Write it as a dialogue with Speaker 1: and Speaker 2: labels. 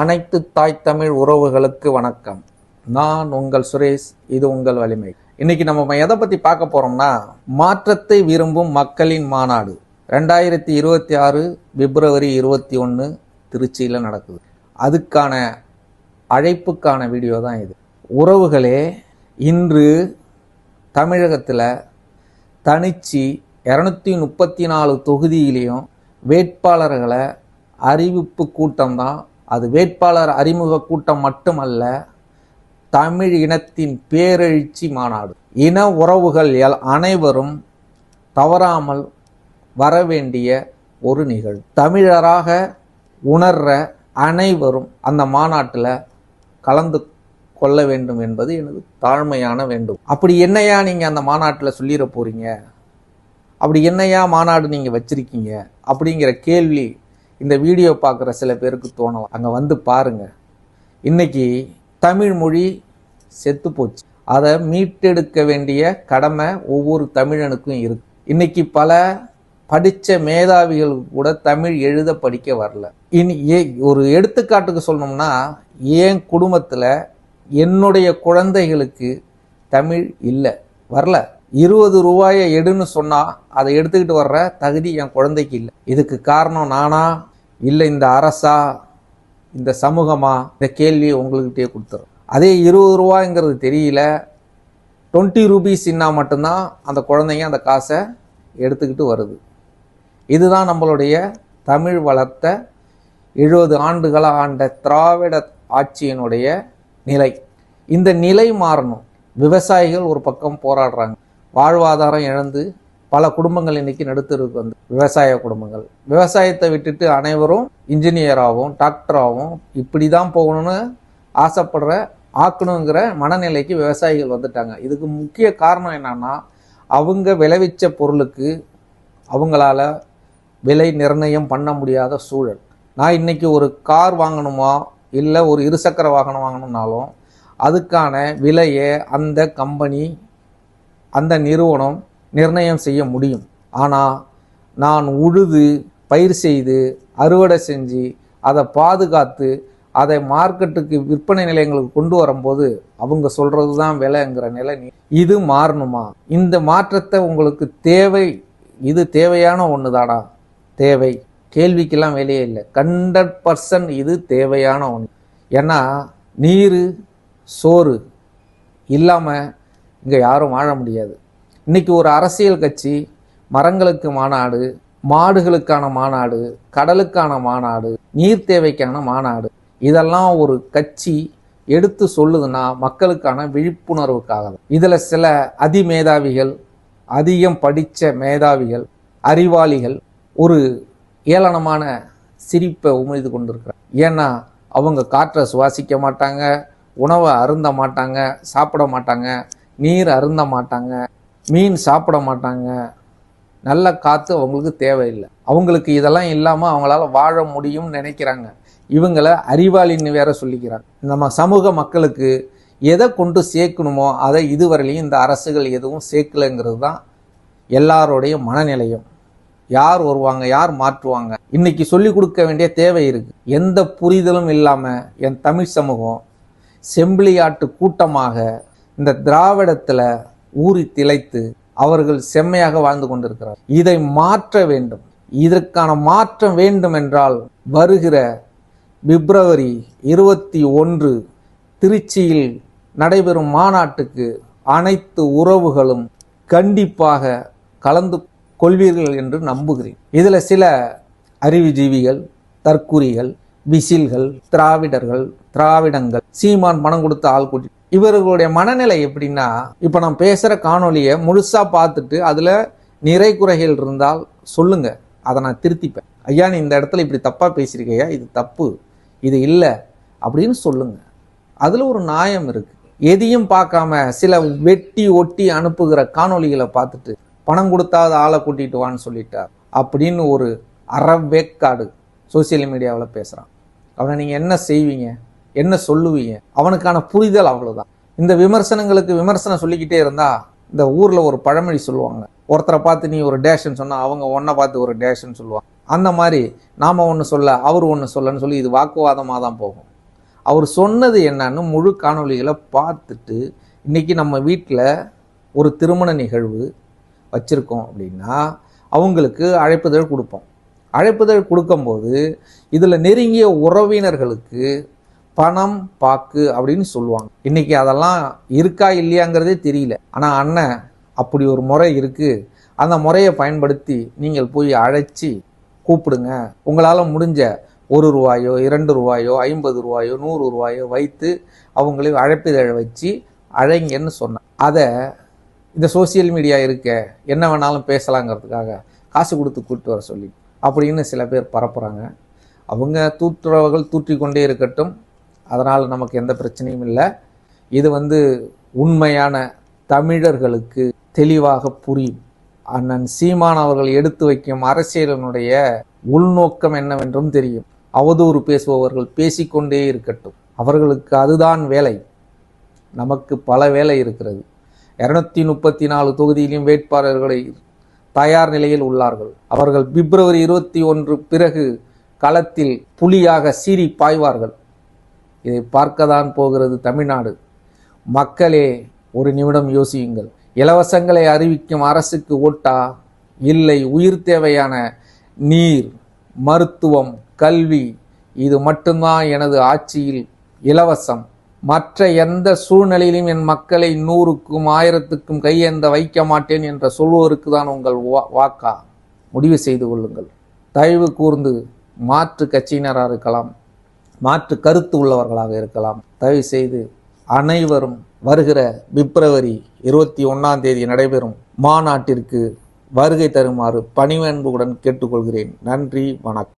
Speaker 1: அனைத்து தாய் தமிழ் உறவுகளுக்கு வணக்கம். நான் உங்கள் சுரேஷ் இது உங்கள் வலிமை. இன்னைக்கு நம்ம எதை பத்தி பார்க்க போறோம்னா மாற்றத்தை விரும்பும் மக்களின் மாநாடு. ரெண்டாயிரத்தி இருபத்தி ஆறு பிப்ரவரி இருபத்தி ஒன்று திருச்சியில் நடக்குது. அதுக்கான அழைப்புக்கான வீடியோ தான் இது. உறவுகளே இன்று தமிழகத்தில் தனிச்சு இரநூத்தி முப்பத்தி நாலு தொகுதியிலையும் வேட்பாளர்களை அறிவிப்பு கூட்டம் தான் அது வேட்பாளர் அறிமுக கூட்டம் மட்டுமல்ல தமிழ் இனத்தின் பேரெழுச்சி மாநாடு. இன உறவுகள் எல் அனைவரும் தவறாமல் வர வேண்டிய ஒரு நிகழ்வு. தமிழராக உணர்ற அனைவரும் அந்த மாநாட்டில் கலந்து கொள்ள வேண்டும் என்பது எனது தாழ்மையான வேண்டும். அப்படி என்னையா நீங்கள் அந்த மாநாட்டில் சொல்லிட போகிறீங்க அப்படி என்னையா மாநாடு நீங்கள் வச்சுருக்கீங்க? அப்படிங்கிற கேள்வி இந்த வீடியோ பார்க்குற சில பேருக்கு தோணலாம். அங்கே வந்து பாருங்கள் இன்றைக்கி தமிழ் மொழி செத்து போச்சு. அதை மீட்டெடுக்க வேண்டிய கடமை ஒவ்வொரு தமிழனுக்கும் இருக்கு. இன்னைக்கு பல படித்த மேதாவிகளுக்கு கூட தமிழ் எழுத படிக்க வரல. இனி ஏ ஒரு எடுத்துக்காட்டுக்கு சொல்லணும்னா என் குடும்பத்தில் என்னுடைய குழந்தைகளுக்கு தமிழ் இல்லை? வரல. இருபது ரூபாயை எடுன்னு சொன்னால் அதை எடுத்துக்கிட்டு வர்ற தகுதி என் குழந்தைக்கு இல்லை. இதுக்கு காரணம் நானா? இல்லை இந்த அரசா? இந்த சமூகமா? இந்த கேள்வியை உங்கள்கிட்டயே கொடுத்துரும் அதே இருபது ரூபாய்ங்கிறது தெரியல. டுவெண்ட்டி ருபீஸ்னா மட்டும்தான் அந்த குழந்தைங்க அந்த காசை எடுத்துக்கிட்டு வருது. இதுதான் நம்மளுடைய தமிழ் வளர்த்த எழுபது ஆண்டுகள ஆண்ட திராவிட ஆட்சியினுடைய நிலை. இந்த நிலை மாறணும். விவசாயிகள் ஒரு பக்கம் போராடுறாங்க. வாழ்வாதாரம் இழந்து பல குடும்பங்கள் இன்னைக்கு நடுத்தருக்கு வந்து விவசாய குடும்பங்கள். விவசாயத்தை விட்டுட்டு அனைவரும் இன்ஜினியராகவும் டாக்டராகவும் இப்படி தான் போகணும்னு ஆசைப்படுற ஆக்கணுங்கிற மனநிலைக்கு விவசாயிகள் வந்துட்டாங்க. இதுக்கு முக்கிய காரணம் என்னன்னா அவங்க விளைவிச்ச பொருளுக்கு அவங்களால விலை நிர்ணயம் பண்ண முடியாத சூழல். நான் இன்னைக்கு ஒரு கார் வாங்கணுமா இல்லை ஒரு இருசக்கர வாகனம் வாங்கணும்னாலும் அதுக்கான விலையை அந்த கம்பெனி அந்த நிறுவனம் நிர்ணயம் செய்ய முடியும். ஆனால் நான் உழுது பயிர் செய்து அறுவடை செஞ்சு அதை பாதுகாத்து அதை மார்க்கெட்டுக்கு விற்பனை நிலையங்களுக்கு கொண்டு வரும்போது அவங்க சொல்கிறது தான் விலைங்கிற நிலை இது மாறணுமா? இந்த மாற்றத்தை உங்களுக்கு தேவை. இது தேவையான ஒன்று தானா தேவை. கேள்விக்கெல்லாம் வெளியே இல்லை. ஹண்ட்ரட் பர்சன்ட் இது தேவையான ஒன்று ஏன்னா நீர் சோறு இல்லாமல் இங்கே யாரும் வாழ முடியாது. இன்றைக்கி ஒரு அரசியல் கட்சி மரங்களுக்கு மாநாடு மாடுகளுக்கான மாநாடு கடலுக்கான மாநாடு நீர் தேவைக்கான மாநாடு இதெல்லாம் ஒரு கட்சி எடுத்து சொல்லுதுன்னா மக்களுக்கான விழிப்புணர்வுக்காக தான். இதில் சில அதிமேதாவிகள் அதிகம் படித்த மேதாவிகள் அறிவாளிகள் ஒரு ஏளனமான சிரிப்பை உமிழ்ந்து கொண்டிருக்கிறார். ஏன்னா அவங்க காற்றை சுவாசிக்க மாட்டாங்க உணவை அருந்த மாட்டாங்க சாப்பிட மாட்டாங்க நீர் அருந்த மாட்டாங்க மீன் சாப்பிட மாட்டாங்க. நல்ல காற்று அவங்களுக்கு தேவையில்லை. அவங்களுக்கு இதெல்லாம் இல்லாமல் அவங்களால வாழ முடியும்னு நினைக்கிறாங்க. இவங்கள அறிவாளின்னு வேற சொல்லிக்கிறாங்க. நம்ம சமூக மக்களுக்கு எதை கொண்டு சேர்க்கணுமோ அதை இதுவரையிலையும் இந்த அரசுகள் எதுவும் சேர்க்கலைங்கிறது தான் எல்லாருடைய மனநிலையும். யார் வருவாங்க யார் மாற்றுவாங்க? இன்னைக்கு சொல்லி கொடுக்க வேண்டிய தேவை இருக்கு. எந்த புரிதலும் இல்லாமல் என் தமிழ் சமூகம் செம்பிளியாட்டு கூட்டமாக இந்த திராவிடத்தில் ஊறி திளைத்து அவர்கள் செம்மையாக வாழ்ந்து கொண்டிருக்கிறார். இதை மாற்ற வேண்டும். இதற்கான மாற்றம் வேண்டும் என்றால் வருகிற பிப்ரவரி இருபத்தி ஒன்று திருச்சியில் நடைபெறும் மாநாட்டுக்கு அனைத்து உறவுகளும் கண்டிப்பாக கலந்து கொள்வீர்கள் என்று நம்புகிறேன். இதில் சில அறிவுஜீவிகள் தற்குறிகள் விசில்கள் திராவிடர்கள் திராவிடங்கள் சீமான் பணம் கொடுத்த ஆள் கூட்டி இவர்களுடைய மனநிலை எப்படின்னா இப்போ நான் பேசுகிற காணொளியை முழுசாக பார்த்துட்டு அதில் நிறை குறைகள் இருந்தால் சொல்லுங்க. அதை நான் திருத்திப்பேன். ஐயா நீ இந்த இடத்துல இப்படி தப்பாக பேசியிருக்கையா? இது தப்பு. இது இல்லை. அப்படின்னு சொல்லுங்க. அதில் ஒரு நியாயம் இருக்குது எதையும் பார்க்காம சில வெட்டி ஒட்டி அனுப்புகிற காணொளிகளை பார்த்துட்டு பணம் கொடுத்தாத ஆளை கூட்டிட்டு வான்னு சொல்லிட்டார் அப்படின்னு ஒரு அறவேக்காடு சோசியல் மீடியாவில் பேசுகிறான் அவனை நீங்கள் என்ன செய்வீங்க? என்ன சொல்லுவீங்க? அவனுக்கான புரிதல் அவ்வளவுதான். இந்த விமர்சனங்களுக்கு விமர்சனம் சொல்லிக்கிட்டே இருந்தா இந்த ஊர்ல ஒரு பழமொழி சொல்லுவாங்க. ஒருத்தரை பார்த்து நீ ஒரு டேஷன் சொன்னா அவங்க ஒன்றை பார்த்து ஒரு டேஷன் சொல்லுவாங்க. அந்த மாதிரி நாம் ஒன்று சொல்ல அவர் ஒன்று சொல்லன்னு சொல்லி இது வாக்குவாதமாக தான் போகும். அவர் சொன்னது என்னன்னு முழு காணொளிகளை பார்த்துட்டு இன்றைக்கி நம்ம வீட்டில் ஒரு திருமண நிகழ்வு வச்சுருக்கோம் அப்படின்னா அவங்களுக்கு அழைப்புதழ் கொடுப்போம். அழைப்புதழ் கொடுக்கும்போது இதில் நெருங்கிய உறவினர்களுக்கு பணம் பாக்கு அப்படின்னு சொல்லுவாங்க. இன்னைக்கு அதெல்லாம் இருக்கா இல்லையாங்கிறதே தெரியல. ஆனால் அண்ணன் அப்படி ஒரு முறை இருக்குது அந்த முறையை பயன்படுத்தி நீங்கள் போய் அழைச்சி கூப்பிடுங்க. உங்களால் முடிஞ்ச ஒரு ரூபாயோ இரண்டு ரூபாயோ ஐம்பது ரூபாயோ நூறு ரூபாயோ வைத்து அவங்களை அழைப்பிதழ வச்சு அழைங்கன்னு சொன்னேன். அதை இந்த சோசியல் மீடியா இருக்க என்ன வேணாலும் பேசலாங்கிறதுக்காக காசு கொடுத்து கூப்பிட்டு வர சொல்லி அப்படின்னு சில பேர் பரப்புகிறாங்க அவங்க தூற்றுறவர்கள் தூற்றிக்கொண்டே இருக்கட்டும் அதனால் நமக்கு எந்த பிரச்சனையும் இல்லை. இது வந்து உண்மையான தமிழர்களுக்கு தெளிவாக புரியும். அண்ணன் சீமான் அவர்கள் எடுத்து வைக்கும் அரசியலினுடைய உள்நோக்கம் என்னவென்றும் தெரியும். அவதூறு பேசுபவர்கள் பேசிக்கொண்டே இருக்கட்டும். அவர்களுக்கு அதுதான் வேலை. நமக்கு பல வேலை இருக்கிறது. இரநூத்தி முப்பத்தி நாலு தொகுதியிலும் வேட்பாளர்களை தயார் நிலையில் உள்ளார்கள். அவர்கள் பிப்ரவரி இருபத்தி ஒன்று பிறகு களத்தில் புலியாக சீறி பாய்வார்கள். இதை பார்க்கத்தான் போகிறது தமிழ்நாடு. மக்களே ஒரு நிமிடம் யோசியுங்கள். இலவசங்களை அறிவிக்கும் அரசுக்கு ஓட்டா இல்லை உயிர் தேவையான நீர் மருத்துவம் கல்வி இது மட்டும்தான் எனது ஆட்சியில் இலவசம். மற்ற எந்த சூழ்நிலையிலும் என் மக்களை நூறுக்கும் ஆயிரத்துக்கும் கையேந்த வைக்க மாட்டேன் என்ற சொல்வோருக்கு தான் உங்கள் வா- வாக்கா. முடிவு செய்து கொள்ளுங்கள். தயவு கூர்ந்து மாற்று கட்சியினராக இருக்கலாம். மாற்று கருத்து உள்ளவர்களாக இருக்கலாம். தயவு செய்து அனைவரும் வருகிற பிப்ரவரி இருபத்தி ஒன்றாம் தேதி நடைபெறும் மாநாட்டிற்கு வருகை தருமாறு பணிவன்புடன் கேட்டுக்கொள்கிறேன். நன்றி வணக்கம்.